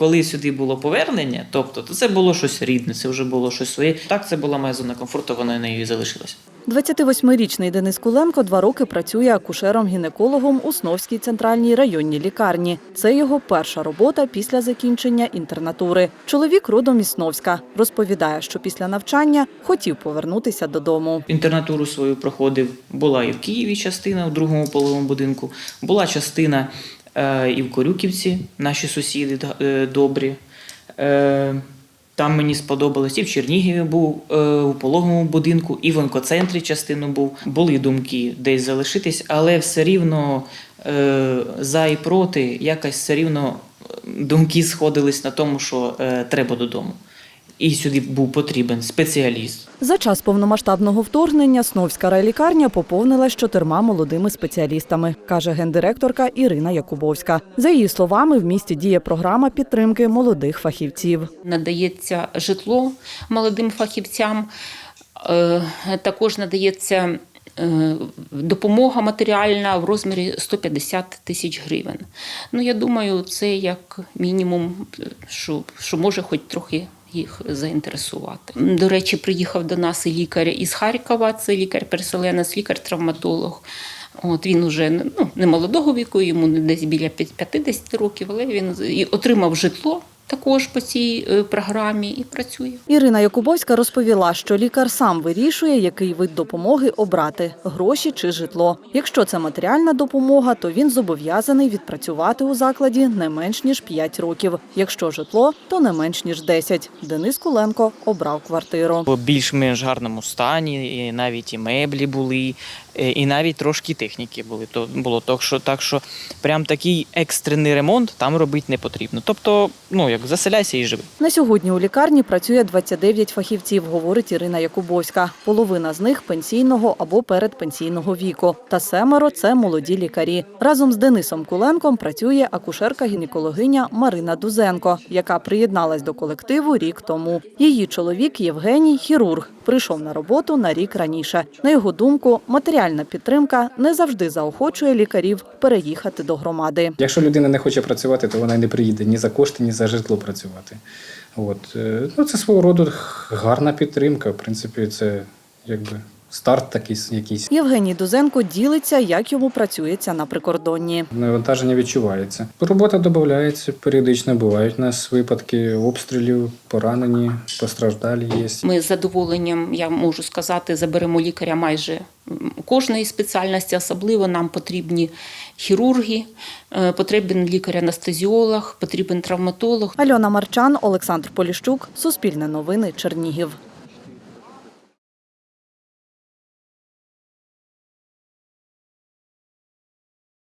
коли сюди було повернення, тобто то це було щось рідне, це вже було щось своє. Так, це була моя зона комфорту, вона нею і залишилась. 28-річний Денис Куленко два роки працює акушером-гінекологом у Сновській центральній районній лікарні. Це його перша робота після закінчення інтернатури. Чоловік родом із Сновська. Розповідає, що після навчання хотів повернутися додому. Інтернатуру свою проходив. Була і в Києві частина в другому половому будинку, була частина і в Корюківці, наші сусіди е, добрі. Е, там мені сподобалось, і в Чернігові був е, у пологовому будинку, і в онкоцентрі частину був. Були думки десь залишитись, але все рівно е, за і проти, якось все рівно е, думки сходились на тому, що е, треба додому. І сюди був потрібен спеціаліст. За час повномасштабного вторгнення Сновська райлікарня поповнилась чотирма молодими спеціалістами, каже гендиректорка Ірина Якубовська. За її словами, в місті діє програма підтримки молодих фахівців. надається житло молодим фахівцям, е, також надається е, допомога матеріальна в розмірі 150 тисяч гривень. Ну, я думаю, це як мінімум, що, що може хоч трохи їх заінтересувати. До речі, приїхав до нас і лікар із Харкова, це лікар-переселенець, лікар-травматолог. От він уже ну, не молодого віку, йому десь біля 50 років, але він отримав житло також по цій е, програмі і працює. Ірина Якубовська розповіла, що лікар сам вирішує, який вид допомоги обрати гроші чи житло. Якщо це матеріальна допомога, то він зобов'язаний відпрацювати у закладі не менш ніж 5 років. Якщо житло, то не менш ніж 10. Денис Куленко обрав квартиру. в більш-менш гарному стані, і навіть і меблі були, е, і навіть трошки техніки були. То було так, що так, що прям такий екстрений ремонт там робити не потрібно. Тобто, ну як заселяйся і живи. На сьогодні у лікарні працює 29 фахівців, говорить Ірина Якубовська. Половина з них пенсійного або передпенсійного віку. Та семеро це молоді лікарі. Разом з Денисом Куленком працює акушерка-гінекологиня Марина Дузенко, яка приєдналась до колективу рік тому. Її чоловік Євгеній хірург. Прийшов на роботу на рік раніше. На його думку, матеріальна підтримка не завжди заохочує лікарів переїхати до громади. Якщо людина не хоче працювати, то вона й не приїде ні за кошти, ні за житло працювати. От. е, Ну, це свого роду гарна підтримка. В принципі, це якби старт такий якийсь. Євгеній Дузенко ділиться, як йому працюється на прикордонні. Навантаження відчувається. Робота додається, періодично бувають у нас випадки обстрілів, поранені, постраждалі є. Ми з задоволенням, я можу сказати, заберемо лікаря майже кожної спеціальності, особливо нам потрібні хірурги, е, потрібен лікар-анестезіолог, потрібен травматолог. Альона Марчан, Олександр Поліщук, Суспільне новини, Чернігів.